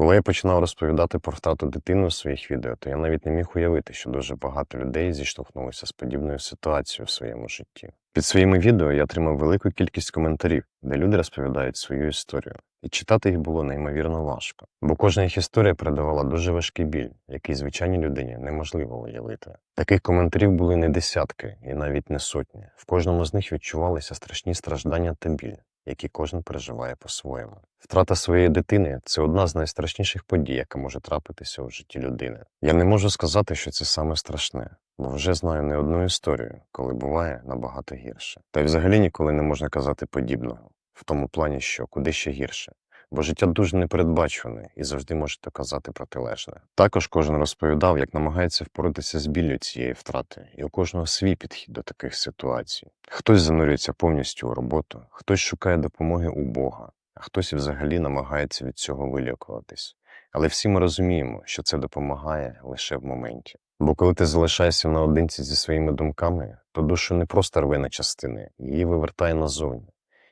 Коли я починав розповідати про втрату дитини у своїх відео, то я навіть не міг уявити, що дуже багато людей зіштовхнулися з подібною ситуацією в своєму житті. Під своїми відео я отримав велику кількість коментарів, де люди розповідають свою історію. І читати їх було неймовірно важко, бо кожна їх історія передавала дуже важкий біль, який звичайній людині неможливо уявити. Таких коментарів були не десятки і навіть не сотні. В кожному з них відчувалися страшні страждання та біль, які кожен переживає по-своєму. Втрата своєї дитини це одна з найстрашніших подій, яка може трапитися у житті людини. Я не можу сказати, що це саме страшне, бо вже знаю не одну історію, коли буває набагато гірше. Та й взагалі ніколи не можна казати подібного, в тому плані, що куди ще гірше. Бо життя дуже непередбачуване і завжди можете казати протилежне. Також кожен розповідав, як намагається впоратися з біллю цієї втрати, і у кожного свій підхід до таких ситуацій. Хтось занурюється повністю у роботу, хтось шукає допомоги у Бога, а хтось і взагалі намагається від цього вилікуватись. Але всі ми розуміємо, що це допомагає лише в моменті. Бо коли ти залишаєшся наодинці зі своїми думками, то душу не просто рве на частини, її вивертає назовні.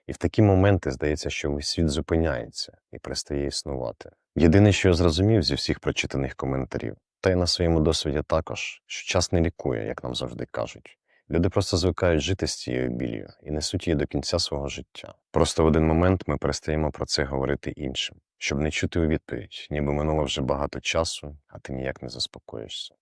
І в такі моменти здається, що весь світ зупиняється і перестає існувати. Єдине, що я зрозумів зі всіх прочитаних коментарів, та й на своєму досвіді також, що час не лікує, як нам завжди кажуть. Люди просто звикають жити з цією білью і несуть її до кінця свого життя. Просто в один момент ми перестаємо про це говорити іншим, щоб не чути у відповідь, ніби минуло вже багато часу, а ти ніяк не заспокоїшся.